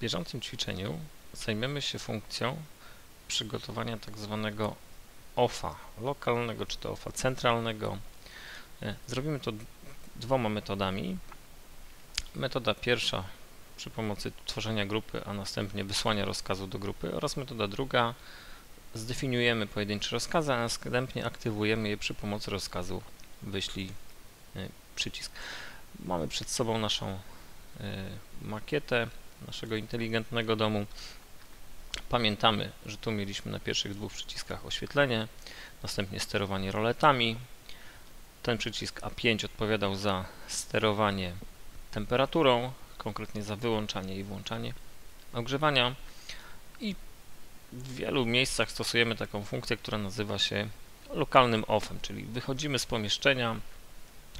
bieżącym ćwiczeniu zajmiemy się funkcją przygotowania tak zwanego OFA lokalnego czy to OFA centralnego. E, zrobimy to dwoma metodami. Metoda pierwsza przy pomocy tworzenia grupy, a następnie wysłania rozkazu do grupy oraz metoda druga zdefiniujemy pojedyncze rozkazy, a następnie aktywujemy je przy pomocy rozkazu wyślij e, przycisk. Mamy przed sobą naszą e, makietę naszego inteligentnego domu. Pamiętamy, że tu mieliśmy na pierwszych dwóch przyciskach oświetlenie, następnie sterowanie roletami. Ten przycisk A5 odpowiadał za sterowanie temperaturą, konkretnie za wyłączanie i włączanie ogrzewania i w wielu miejscach stosujemy taką funkcję, która nazywa się lokalnym offem, czyli wychodzimy z pomieszczenia,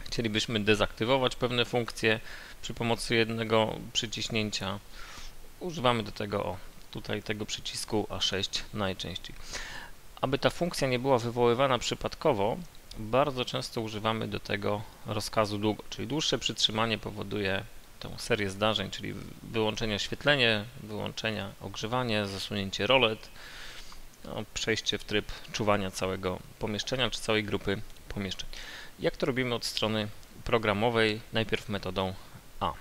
chcielibyśmy dezaktywować pewne funkcje przy pomocy jednego przyciśnięcia. Używamy do tego o, tutaj tego przycisku A6 najczęściej. Aby ta funkcja nie była wywoływana przypadkowo, bardzo często używamy do tego rozkazu długo, czyli dłuższe przytrzymanie powoduje tą serię zdarzeń, czyli wyłączenie oświetlenia, wyłączenia ogrzewanie, zasunięcie rolet, no, przejście w tryb czuwania całego pomieszczenia czy całej grupy pomieszczeń. Jak to robimy od strony programowej? Najpierw metodą A.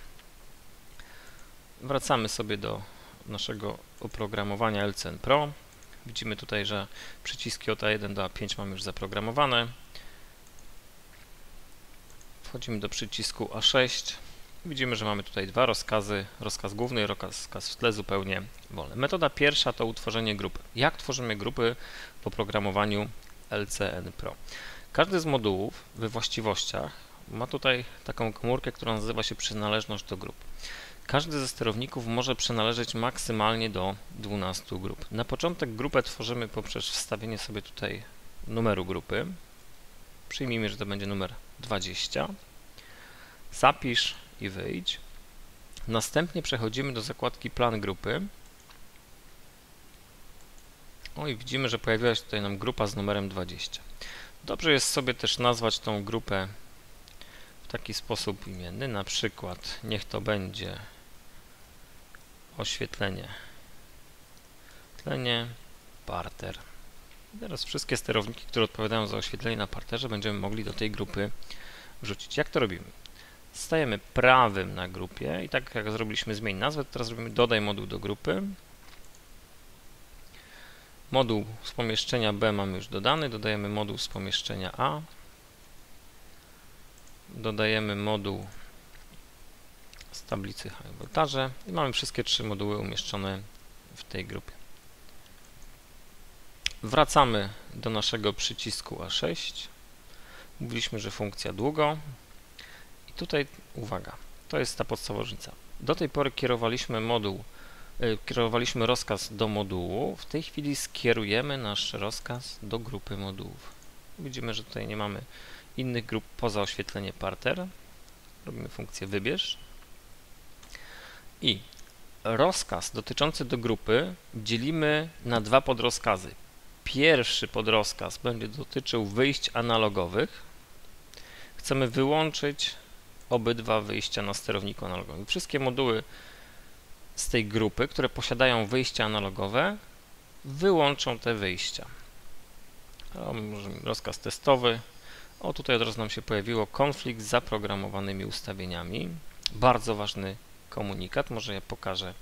Wracamy sobie do naszego oprogramowania LCN Pro. Widzimy tutaj, że przyciski od A1 do A5 mamy już zaprogramowane. Wchodzimy do przycisku A6. Widzimy, że mamy tutaj dwa rozkazy, rozkaz główny i rozkaz w tle zupełnie wolny. Metoda pierwsza to utworzenie grupy. Jak tworzymy grupy w oprogramowaniu LCN Pro? Każdy z modułów we właściwościach ma tutaj taką komórkę, która nazywa się przynależność do grup. Każdy ze sterowników może przynależeć maksymalnie do 12 grup. Na początek grupę tworzymy poprzez wstawienie sobie tutaj numeru grupy. Przyjmijmy, że to będzie numer 20. Zapisz i wyjdź. Następnie przechodzimy do zakładki plan grupy. O i widzimy, że pojawiła się tutaj nam grupa z numerem 20. Dobrze jest sobie też nazwać tą grupę w taki sposób imienny, na przykład niech to będzie oświetlenie, tlenie, parter. teraz wszystkie sterowniki, które odpowiadają za oświetlenie na parterze będziemy mogli do tej grupy wrzucić. Jak to robimy? Stajemy prawym na grupie i tak jak zrobiliśmy zmień nazwę, teraz robimy dodaj moduł do grupy. Moduł z pomieszczenia B mamy już dodany, dodajemy moduł z pomieszczenia A. Dodajemy moduł z tablicy High Voltage i mamy wszystkie trzy moduły umieszczone w tej grupie. Wracamy do naszego przycisku A6. Mówiliśmy, że funkcja długo. I tutaj uwaga, to jest ta podstawowa różnica. Do tej pory kierowaliśmy moduł kierowaliśmy rozkaz do modułu, w tej chwili skierujemy nasz rozkaz do grupy modułów. Widzimy, że tutaj nie mamy innych grup poza oświetlenie parter. Robimy funkcję wybierz. I rozkaz dotyczący do grupy dzielimy na dwa podrozkazy. Pierwszy podrozkaz będzie dotyczył wyjść analogowych. Chcemy wyłączyć obydwa wyjścia na sterowniku analogowym. Wszystkie moduły z tej grupy, które posiadają wyjścia analogowe, wyłączą te wyjścia. Rozkaz testowy. O, tutaj od razu nam się pojawiło konflikt z zaprogramowanymi ustawieniami. Bardzo ważny komunikat. Może ja pokażę,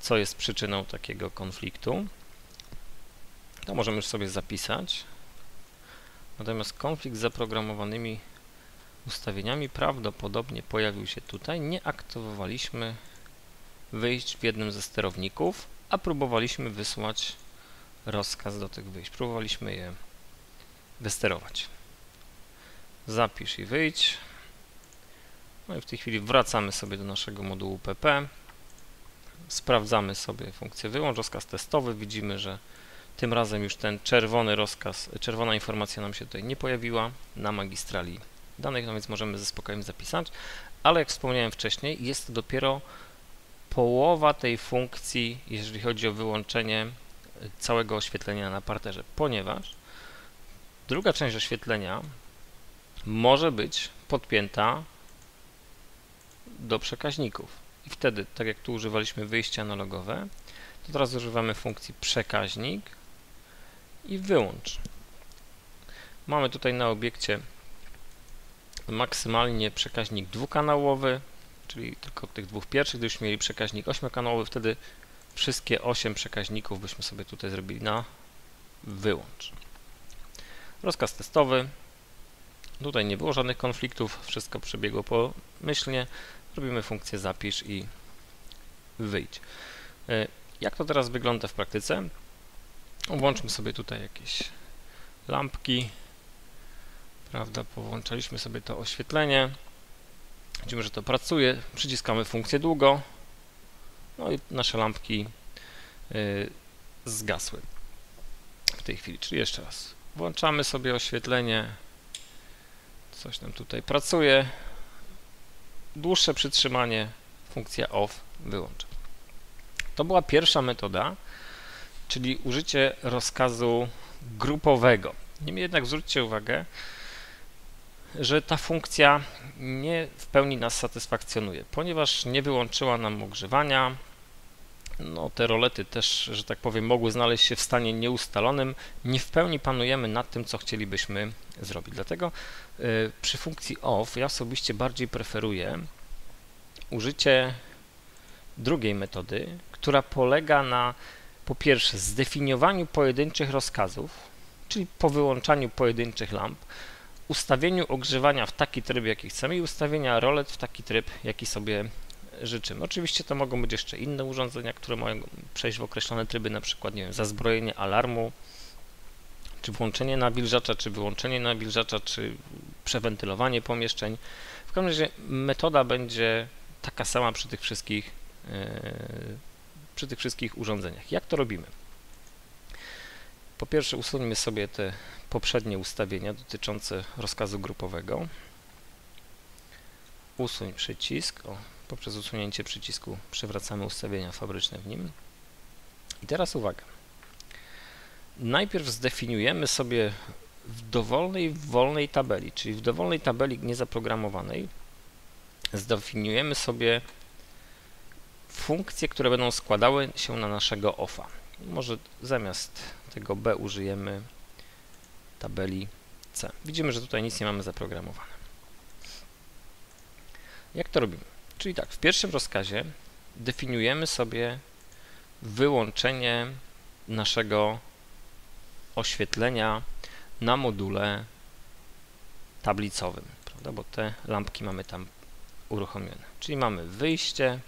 co jest przyczyną takiego konfliktu. To możemy już sobie zapisać. Natomiast konflikt z zaprogramowanymi ustawieniami prawdopodobnie pojawił się tutaj. Nie aktywowaliśmy wyjść w jednym ze sterowników, a próbowaliśmy wysłać rozkaz do tych wyjść. Próbowaliśmy je wysterować. Zapisz i wyjdź. No i w tej chwili wracamy sobie do naszego modułu PP. Sprawdzamy sobie funkcję wyłącz, rozkaz testowy. Widzimy, że tym razem już ten czerwony rozkaz, czerwona informacja nam się tutaj nie pojawiła na magistrali danych, no więc możemy ze spokojem zapisać, ale jak wspomniałem wcześniej, jest to dopiero połowa tej funkcji, jeżeli chodzi o wyłączenie całego oświetlenia na parterze, ponieważ druga część oświetlenia może być podpięta do przekaźników. i wtedy, tak jak tu używaliśmy wyjścia analogowe, to teraz używamy funkcji przekaźnik i wyłącz. Mamy tutaj na obiekcie maksymalnie przekaźnik dwukanałowy, czyli tylko tych dwóch pierwszych, gdybyśmy mieli przekaźnik ośmiokanałowy, wtedy wszystkie 8 przekaźników byśmy sobie tutaj zrobili na wyłącz. Rozkaz testowy. Tutaj nie było żadnych konfliktów, wszystko przebiegło pomyślnie. Robimy funkcję zapisz i wyjdź. E, jak to teraz wygląda w praktyce? Włączmy sobie tutaj jakieś lampki, prawda, powłączaliśmy sobie to oświetlenie, widzimy, że to pracuje, przyciskamy funkcję długo, no i nasze lampki y, zgasły w tej chwili, czyli jeszcze raz, włączamy sobie oświetlenie, coś nam tutaj pracuje, dłuższe przytrzymanie, funkcja OFF wyłącza. To była pierwsza metoda, czyli użycie rozkazu grupowego. Niemniej jednak zwróćcie uwagę, że ta funkcja nie w pełni nas satysfakcjonuje, ponieważ nie wyłączyła nam ogrzewania. No, te rolety też, że tak powiem, mogły znaleźć się w stanie nieustalonym. Nie w pełni panujemy nad tym, co chcielibyśmy zrobić. Dlatego y, przy funkcji OFF ja osobiście bardziej preferuję użycie drugiej metody, która polega na po pierwsze zdefiniowaniu pojedynczych rozkazów, czyli po wyłączaniu pojedynczych lamp, ustawieniu ogrzewania w taki tryb, jaki chcemy i ustawienia rolet w taki tryb, jaki sobie życzymy. Oczywiście to mogą być jeszcze inne urządzenia, które mają przejść w określone tryby, na przykład, nie wiem, zazbrojenie alarmu, czy włączenie nawilżacza, czy wyłączenie nawilżacza, czy przewentylowanie pomieszczeń. W każdym razie metoda będzie taka sama przy tych wszystkich e, przy tych wszystkich urządzeniach. Jak to robimy? Po pierwsze usuńmy sobie te poprzednie ustawienia dotyczące rozkazu grupowego. Usuń przycisk. O, poprzez usunięcie przycisku przywracamy ustawienia fabryczne w nim. I teraz uwaga. Najpierw zdefiniujemy sobie w dowolnej, wolnej tabeli, czyli w dowolnej tabeli niezaprogramowanej, zdefiniujemy sobie funkcje, które będą składały się na naszego OFA. Może zamiast tego B użyjemy tabeli C. Widzimy, że tutaj nic nie mamy zaprogramowane. Jak to robimy? Czyli tak, w pierwszym rozkazie definiujemy sobie wyłączenie naszego oświetlenia na module tablicowym, prawda? bo te lampki mamy tam uruchomione. Czyli mamy wyjście,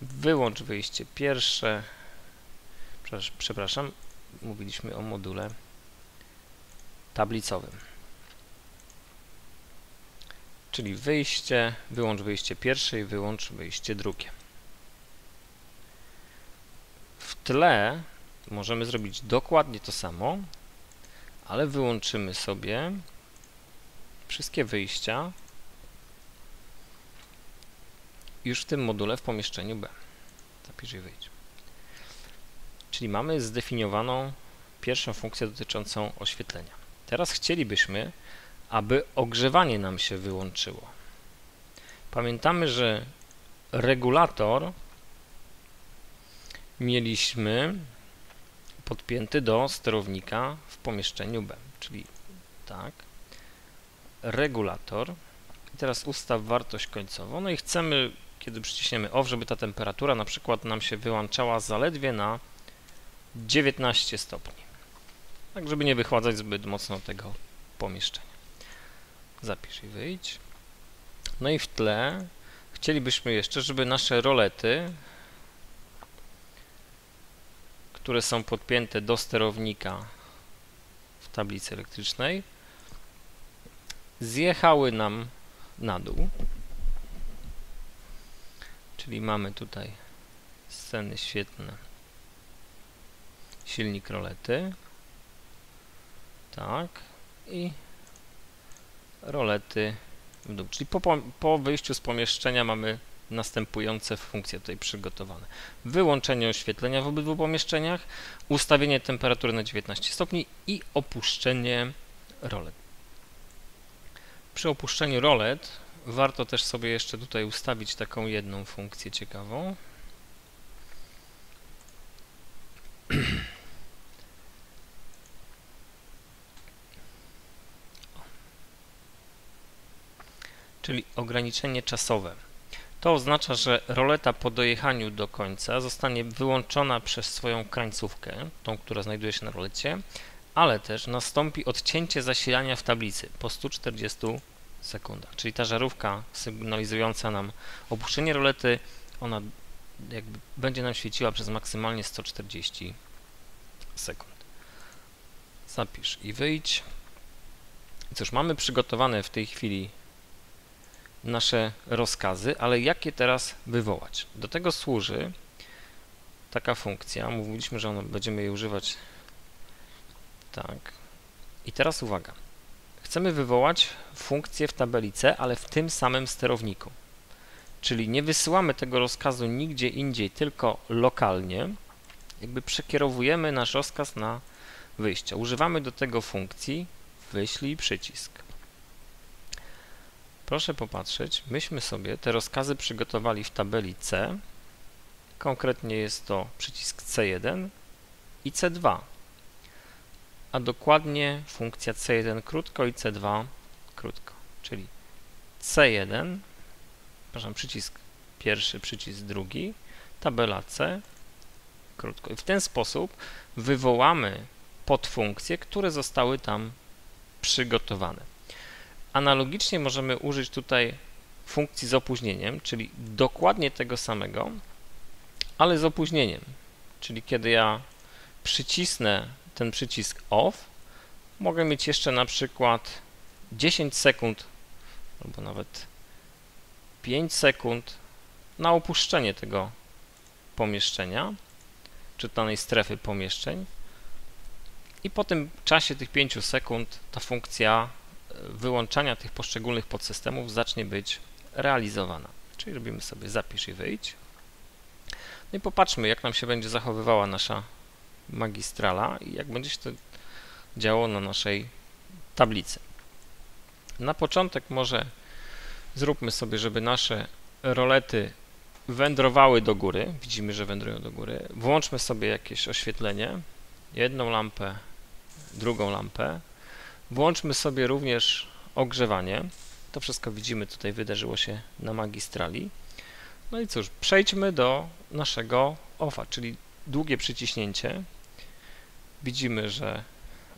wyłącz wyjście pierwsze, przepraszam, mówiliśmy o module tablicowym. Czyli wyjście, wyłącz wyjście pierwsze i wyłącz wyjście drugie. W tle możemy zrobić dokładnie to samo, ale wyłączymy sobie wszystkie wyjścia już w tym module w pomieszczeniu B. Zapisz i wyjdź. Czyli mamy zdefiniowaną pierwszą funkcję dotyczącą oświetlenia. Teraz chcielibyśmy, aby ogrzewanie nam się wyłączyło. Pamiętamy, że regulator mieliśmy podpięty do sterownika w pomieszczeniu B, czyli tak, regulator i teraz ustaw wartość końcową, no i chcemy, kiedy przyciśniemy OFF, żeby ta temperatura na przykład nam się wyłączała zaledwie na 19 stopni tak żeby nie wychładzać zbyt mocno tego pomieszczenia. Zapisz i wyjdź. No i w tle chcielibyśmy jeszcze, żeby nasze rolety, które są podpięte do sterownika w tablicy elektrycznej, zjechały nam na dół. Czyli mamy tutaj sceny świetne, silnik rolety, tak. I rolety w dół. Czyli po, po wyjściu z pomieszczenia mamy następujące funkcje tutaj przygotowane. Wyłączenie oświetlenia w obydwu pomieszczeniach, ustawienie temperatury na 19 stopni i opuszczenie rolet. Przy opuszczeniu rolet warto też sobie jeszcze tutaj ustawić taką jedną funkcję ciekawą. Czyli ograniczenie czasowe. To oznacza, że roleta po dojechaniu do końca zostanie wyłączona przez swoją krańcówkę, tą, która znajduje się na rolecie, ale też nastąpi odcięcie zasilania w tablicy po 140 sekundach. Czyli ta żarówka sygnalizująca nam opuszczenie rolety, ona jakby będzie nam świeciła przez maksymalnie 140 sekund. Zapisz i wyjdź. Cóż, mamy przygotowane w tej chwili nasze rozkazy, ale jak je teraz wywołać? Do tego służy taka funkcja. Mówiliśmy, że ona, będziemy jej używać tak. I teraz uwaga. Chcemy wywołać funkcję w tabeli C, ale w tym samym sterowniku. Czyli nie wysyłamy tego rozkazu nigdzie indziej, tylko lokalnie. Jakby przekierowujemy nasz rozkaz na wyjście. Używamy do tego funkcji wyślij przycisk. Proszę popatrzeć, myśmy sobie te rozkazy przygotowali w tabeli C. Konkretnie jest to przycisk C1 i C2 a dokładnie funkcja C1 krótko i C2 krótko, czyli C1, przepraszam, przycisk pierwszy, przycisk drugi, tabela C krótko. I w ten sposób wywołamy podfunkcje, które zostały tam przygotowane. Analogicznie możemy użyć tutaj funkcji z opóźnieniem, czyli dokładnie tego samego, ale z opóźnieniem. Czyli kiedy ja przycisnę ten przycisk OFF, mogę mieć jeszcze na przykład 10 sekund albo nawet 5 sekund na opuszczenie tego pomieszczenia, czy danej strefy pomieszczeń i po tym czasie tych 5 sekund ta funkcja wyłączania tych poszczególnych podsystemów zacznie być realizowana. Czyli robimy sobie zapisz i wyjdź. No i popatrzmy, jak nam się będzie zachowywała nasza magistrala i jak będzie się to działo na naszej tablicy. Na początek może zróbmy sobie, żeby nasze rolety wędrowały do góry. Widzimy, że wędrują do góry. Włączmy sobie jakieś oświetlenie. Jedną lampę, drugą lampę. Włączmy sobie również ogrzewanie. To wszystko widzimy tutaj wydarzyło się na magistrali. No i cóż, przejdźmy do naszego OFA, czyli długie przyciśnięcie widzimy, że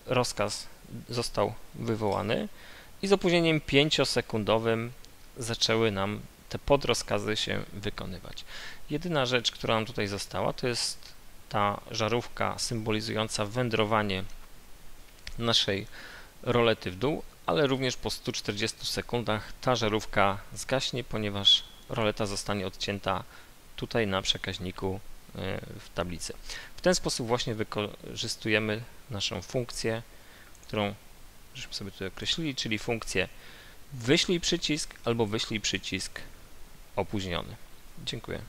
rozkaz został wywołany i z opóźnieniem 5-sekundowym zaczęły nam te podrozkazy się wykonywać. Jedyna rzecz, która nam tutaj została, to jest ta żarówka symbolizująca wędrowanie naszej rolety w dół, ale również po 140 sekundach ta żarówka zgaśnie, ponieważ roleta zostanie odcięta tutaj na przekaźniku e, w tablicy. W ten sposób właśnie wykorzystujemy naszą funkcję, którą żeśmy sobie tutaj określili, czyli funkcję wyślij przycisk albo wyślij przycisk opóźniony. Dziękuję.